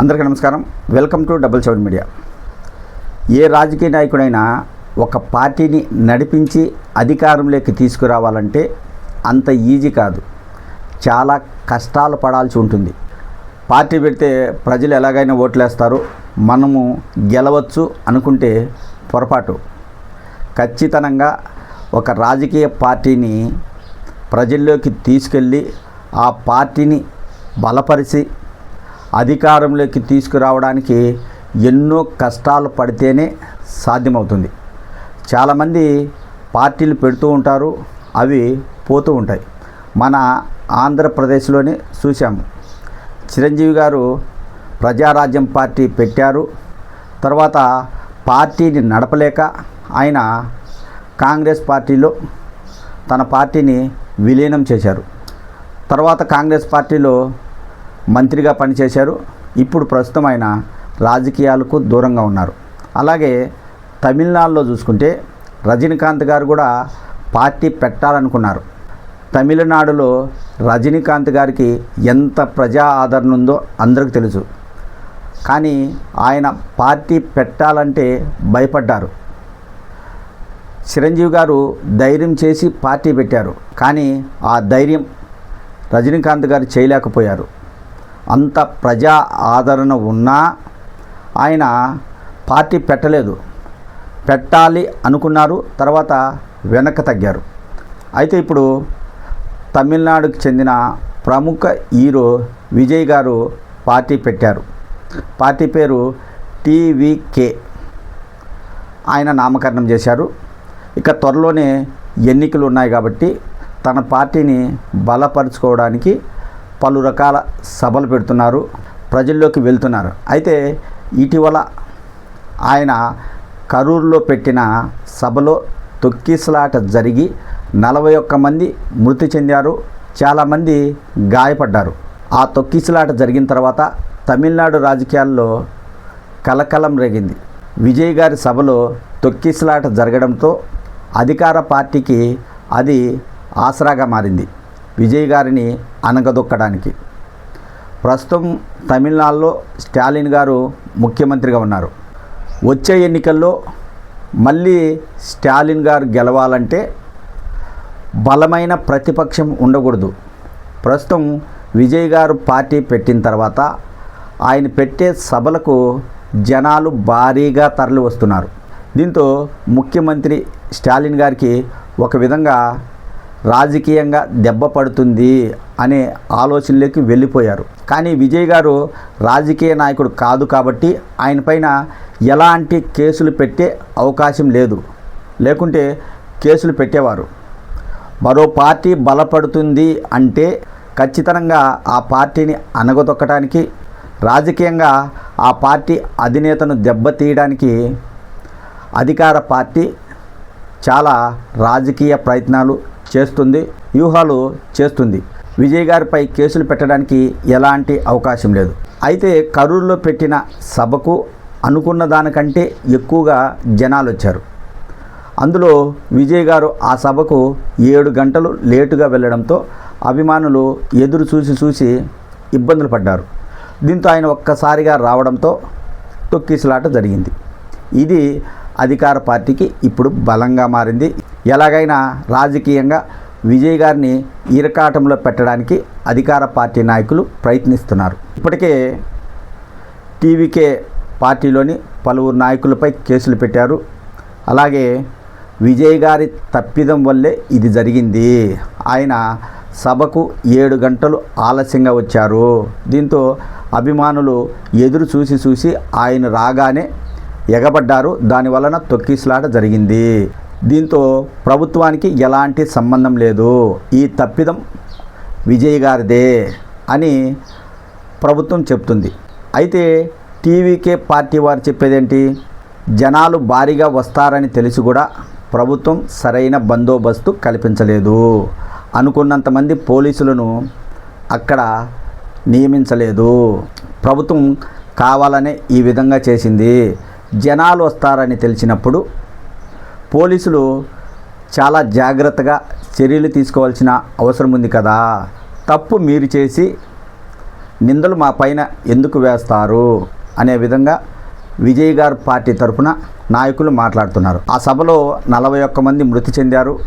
అందరికీ నమస్కారం. Welcome to double seven media. ఏ రాజకీయ నాయకుడైనా ఒక పార్టీని నడిపించి అధికారంలోకి తీసుకురావాలంటే అంత ఈజీ కాదు. చాలా కష్టాలు పడాల్సి ఉంటుంది. పార్టీ పెడితే ప్రజలు ఎలాగైనా ఓట్లేస్తారు. మనము గెలవచ్చు అనుకుంటే పొరపాటు. ఖచ్చితంగా ఒక రాజకీయ పార్టీని ప్రజల్లోకి తీసుకెళ్ళి ఆ పార్టీని బలపరిచి అధికారంలోకి తీసుకురావడానికి ఎన్నో కష్టాలు పడితేనే సాధ్యమవుతుంది. చాలామంది పార్టీలు పెడుతూ ఉంటారు అవి పోతూ ఉంటాయి. మన ఆంధ్రప్రదేశ్లోనే చూశాము చిరంజీవి గారు ప్రజారాజ్యం పార్టీ పెట్టారు. తర్వాత పార్టీని నడపలేక ఆయన కాంగ్రెస్ పార్టీలో తన పార్టీని విలీనం చేశారు. తర్వాత కాంగ్రెస్ పార్టీలో మంత్రిగా పనిచేశారు. ఇప్పుడు ప్రస్తుతం ఆయన రాజకీయాలకు దూరంగా ఉన్నారు. అలాగే తమిళనాడులో చూసుకుంటే రజనీకాంత్ గారు కూడా పార్టీ పెట్టాలనుకున్నారు. తమిళనాడులో రజనీకాంత్ గారికి ఎంత ప్రజా ఆదరణ ఉందో అందరికీ తెలుసు. కానీ ఆయన పార్టీ పెట్టాలంటే భయపడ్డారు. చిరంజీవి గారు ధైర్యం చేసి పార్టీ పెట్టారు. కానీ ఆ ధైర్యం రజనీకాంత్ గారు చేయలేకపోయారు. అంత ప్రజా ఆదరణ ఉన్నా ఆయన పార్టీ పెట్టలేదు. పెట్టాలి అనుకున్నారు తర్వాత వెనక్కి తగ్గారు. అయితే ఇప్పుడు తమిళనాడుకు చెందిన ప్రముఖ హీరో విజయ్ గారు పార్టీ పెట్టారు. పార్టీ పేరు టీవీకే ఆయన నామకరణం చేశారు. ఇక త్వరలోనే ఎన్నికలు ఉన్నాయి కాబట్టి తన పార్టీని బలపరుచుకోవడానికి పలు రకాల సభలు పెడుతున్నారు ప్రజల్లోకి వెళ్తున్నారు. అయితే ఇటీవల ఆయన కరూరులో పెట్టిన సభలో తొక్కిసలాట జరిగి నలభై ఒక్క మంది మృతి చెందారు చాలామంది గాయపడ్డారు. ఆ తొక్కిసలాట జరిగిన తర్వాత తమిళనాడు రాజకీయాల్లో కలకలం రేగింది. విజయ్ గారి సభలో తొక్కిసలాట జరగడంతో అధికార పార్టీకి అది ఆసరాగా మారింది. విజయ్ గారిని అనగదొక్కడానికి ప్రస్తుతం తమిళనాడులో స్టాలిన్ గారు ముఖ్యమంత్రిగా ఉన్నారు. వచ్చే ఎన్నికల్లో మళ్ళీ స్టాలిన్ గారు గెలవాలంటే బలమైన ప్రతిపక్షం ఉండకూడదు. ప్రస్తుతం విజయ్ గారు పార్టీ పెట్టిన తర్వాత ఆయన పెట్టే సభలకు జనాలు భారీగా తరలి వస్తున్నారు దీంతో ముఖ్యమంత్రి స్టాలిన్ గారికి ఒక విధంగా రాజకీయంగా దెబ్బ పడుతుంది అనే ఆలోచనలోకి వెళ్ళిపోయారు. కానీ విజయ్ గారు రాజకీయ నాయకుడు కాదు కాబట్టి ఆయన పైన ఎలాంటి కేసులు పెట్టే అవకాశం లేదు. లేకుంటే కేసులు పెట్టేవారు. మరో పార్టీ బలపడుతుంది అంటే ఖచ్చితంగా ఆ పార్టీని అనగదొక్కడానికి రాజకీయంగా ఆ పార్టీ అధినేతను దెబ్బతీయడానికి అధికార పార్టీ చాలా రాజకీయ ప్రయత్నాలు చేస్తుంది వ్యూహాలు చేస్తుంది. విజయ్ గారిపై కేసులు పెట్టడానికి ఎలాంటి అవకాశం లేదు. అయితే కరూరులో పెట్టిన సభకు అనుకున్న దానికంటే ఎక్కువగా జనాలు వచ్చారు. అందులో విజయ్ గారు ఆ సభకు ఏడు గంటలు లేటుగా వెళ్ళడంతో అభిమానులు ఎదురు చూసి చూసి ఇబ్బందులు పడ్డారు. దీంతో ఆయన ఒక్కసారిగా రావడంతో తొక్కిసలాట జరిగింది. ఇది అధికార పార్టీకి ఇప్పుడు బలంగా మారింది. ఎలాగైనా రాజకీయంగా విజయ్ గారిని ఇరకాటంలో పెట్టడానికి అధికార పార్టీ నాయకులు ప్రయత్నిస్తున్నారు. ఇప్పటికే టీవీకే పార్టీలోని పలువురు నాయకులపై కేసులు పెట్టారు. అలాగే విజయ్ గారి తప్పిదం వల్లే ఇది జరిగింది. ఆయన సభకు ఏడు గంటలు ఆలస్యంగా వచ్చారు. దీంతో అభిమానులు ఎదురు చూసి చూసి ఆయన రాగానే ఎగబడ్డారు. దాని వలన తొక్కిసలాట జరిగింది. దీంతో ప్రభుత్వానికి ఎలాంటి సంబంధం లేదు. ఈ తప్పిదం విజయ్ గారిదే అని ప్రభుత్వం చెప్తుంది. అయితే టీవీకే పార్టీ వారు చెప్పేదేంటి? జనాలు భారీగా వస్తారని తెలిసి కూడా ప్రభుత్వం సరైన బందోబస్తు కల్పించలేదు. అనుకున్నంతమంది పోలీసులను అక్కడ నియమించలేదు. ప్రభుత్వం కావాలనే ఈ విధంగా చేసింది. జనాలు వస్తారని తెలిసినప్పుడు పోలీసులు చాలా జాగ్రత్తగా చర్యలు తీసుకోవాల్సిన అవసరం ఉంది కదా. తప్పు మీరు చేసి నిందలు మా పైన ఎందుకు వేస్తారు? అనే విధంగా విజయ్ గారు పార్టీ తరపున నాయకులు మాట్లాడుతున్నారు. ఆ సభలో నలభై ఒక్క మంది మృతి చెందారు.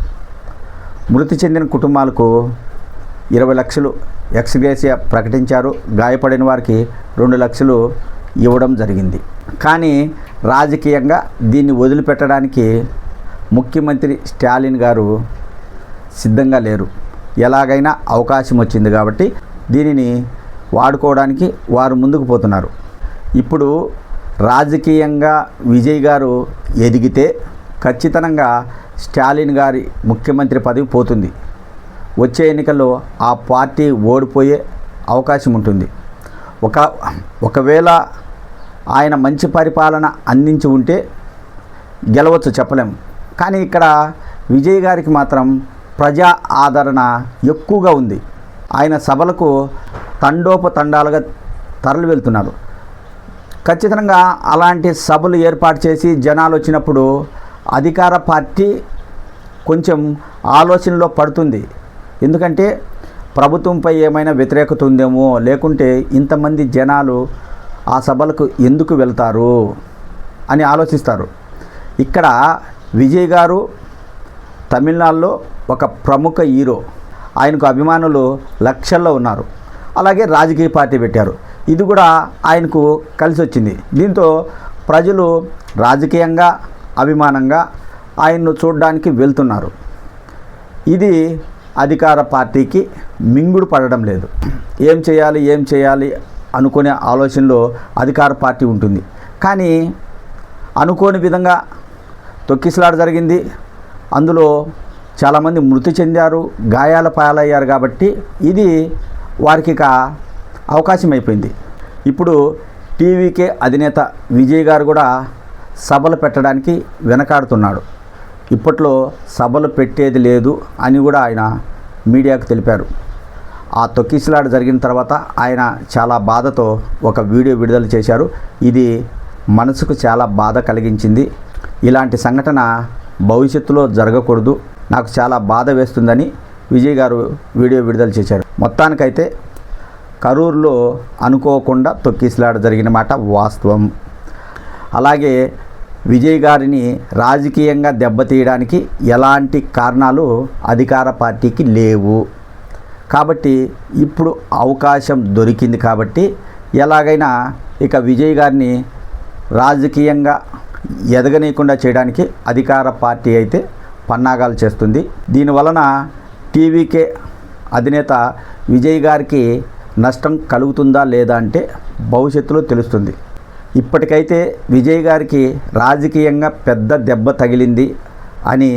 మృతి చెందిన కుటుంబాలకు ఇరవై లక్షలు ఎక్స్గ్రేసియా ప్రకటించారు. గాయపడిన వారికి రెండు లక్షలు ఇవ్వడం జరిగింది. కానీ రాజకీయంగా దీన్ని వదిలిపెట్టడానికి ముఖ్యమంత్రి స్టాలిన్ గారు సిద్ధంగా లేరు. ఎలాగైనా అవకాశం వచ్చింది కాబట్టి దీనిని వాడుకోవడానికి వారు ముందుకు పోతున్నారు. ఇప్పుడు రాజకీయంగా విజయ్ గారు ఎదిగితే ఖచ్చితంగా స్టాలిన్ గారి ముఖ్యమంత్రి పదవి పోతుంది. వచ్చే ఎన్నికల్లో ఆ పార్టీ ఓడిపోయే అవకాశం ఉంటుంది. ఒక ఒకవేళ ఆయన మంచి పరిపాలన అందించి ఉంటే గెలవచ్చు చెప్పలేం. కానీ ఇక్కడ విజయ్ గారికి మాత్రం ప్రజా ఆదరణ ఎక్కువగా ఉంది. ఆయన సభలకు తండోపతండాలుగా తరలి వెళ్తున్నారు. ఖచ్చితంగా అలాంటి సభలు ఏర్పాటు చేసి జనాలు వచ్చినప్పుడు అధికార పార్టీ కొంచెం ఆలోచనలో పడుతుంది. ఎందుకంటే ప్రభుత్వంపై ఏమైనా వ్యతిరేకత ఉందేమో లేకుంటే ఇంతమంది జనాలు ఆ సభలకు ఎందుకు వెళ్తారు అని ఆలోచిస్తారు. ఇక్కడ విజయ్ గారు తమిళనాడులో ఒక ప్రముఖ హీరో. ఆయనకు అభిమానులు లక్షల్లో ఉన్నారు. అలాగే రాజకీయ పార్టీ పెట్టారు. ఇది కూడా ఆయనకు కలిసి వచ్చింది. దీంతో ప్రజలు రాజకీయంగా అభిమానంగా ఆయన్ను చూడడానికి వెళ్తున్నారు. ఇది అధికార పార్టీకి మింగుడు పడడం లేదు. ఏం చేయాలి ఏం చేయాలి అనుకునే ఆలోచనలో అధికార పార్టీ ఉంటుంది. కానీ అనుకోని విధంగా తొక్కిసలాట జరిగింది. అందులో చాలామంది మృతి చెందారు గాయాల పాలయ్యారు కాబట్టి ఇది వారికి ఇక అవకాశం అయిపోయింది. ఇప్పుడు టీవీకే అధినేత విజయ్ గారు కూడా సభలు పెట్టడానికి వెనకాడుతున్నాడు. ఇప్పట్లో సభలు పెట్టేది లేదు అని కూడా ఆయన మీడియాకు తెలిపారు. ఆ తొక్కిసలాట జరిగిన తర్వాత ఆయన చాలా బాధతో ఒక వీడియో విడుదల చేశారు. ఇది మనసుకు చాలా బాధ కలిగించింది. ఇలాంటి సంఘటన భవిష్యత్తులో జరగకూడదు. నాకు చాలా బాధ వేస్తుందని విజయ్ గారు వీడియో విడుదల చేశారు. మొత్తానికైతే కరూరులో అనుకోకుండా తొక్కిసలాడ జరిగిన మాట వాస్తవం. అలాగే విజయ్ గారిని రాజకీయంగా దెబ్బతీయడానికి ఎలాంటి కారణాలు అధికార పార్టీకి లేవు. కాబట్టి ఇప్పుడు అవకాశం దొరికింది కాబట్టి ఎలాగైనా ఇక విజయ్ గారిని రాజకీయంగా ఎదగనీయకుండా చేయడానికి అధికార పార్టీ అయితే పన్నాగాలు చేస్తుంది. దీనివలన టీవీకే అధినేత విజయ్ గారికి నష్టం కలుగుతుందా లేదా అంటే భవిష్యత్తులో తెలుస్తుంది. ఇప్పటికైతే విజయ్ గారికి రాజకీయంగా పెద్ద దెబ్బ తగిలింది అని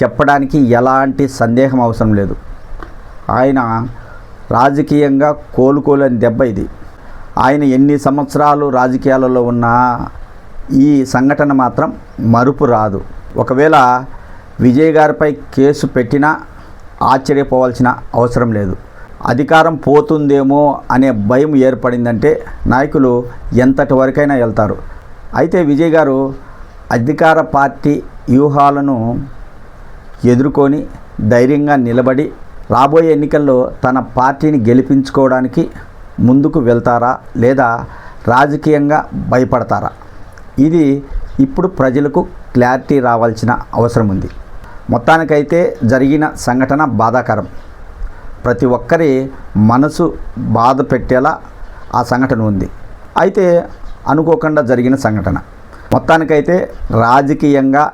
చెప్పడానికి ఎలాంటి సందేహం అవసరం లేదు. ఆయన రాజకీయంగా కోలుకోలేని దెబ్బ ఇది. ఆయన ఎన్ని సంవత్సరాలు రాజకీయాలలో ఉన్నా ఈ సంఘటన మాత్రం మరుపు రాదు. ఒకవేళ విజయ్ గారిపై కేసు పెట్టినా ఆశ్చర్యపోవాల్సిన అవసరం లేదు. అధికారం పోతుందేమో అనే భయం ఏర్పడిందంటే నాయకులు ఎంతటి వరకైనా వెళ్తారు. అయితే విజయ్ గారు అధికార పార్టీ వ్యూహాలను ఎదుర్కొని ధైర్యంగా నిలబడి రాబోయే ఎన్నికల్లో తన పార్టీని గెలిపించుకోవడానికి ముందుకు వెళ్తారా లేదా రాజకీయంగా భయపడతారా? ఇది ఇప్పుడు ప్రజలకు క్లారిటీ రావాల్సిన అవసరం ఉంది మొత్తానికైతే జరిగిన సంఘటన బాధాకరం. ప్రతి ఒక్కరి మనసు బాధ పెట్టేలా ఆ సంఘటన ఉంది. అయితే అనుకోకుండా జరిగిన సంఘటన. మొత్తానికైతే రాజకీయంగా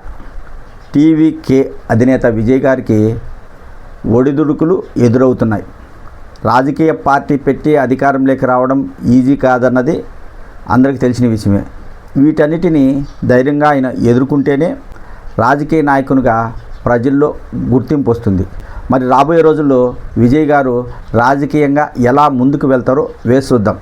టీవీకే అధినేత విజయ్ గారికి ఒడిదుడుకులు ఎదురవుతున్నాయి. రాజకీయ పార్టీ పెట్టి అధికారంలోకి రావడం ఈజీ కాదన్నది అందరికీ తెలిసిన విషయమే. వీటన్నిటిని ధైర్యంగా ఆయన ఎదుర్కొంటేనే రాజకీయ నాయకునిగా ప్రజల్లో గుర్తింపు వస్తుంది. మరి రాబోయే రోజుల్లో విజయ్ గారు రాజకీయంగా ఎలా ముందుకు వెళ్తారో వేసి చూద్దాం.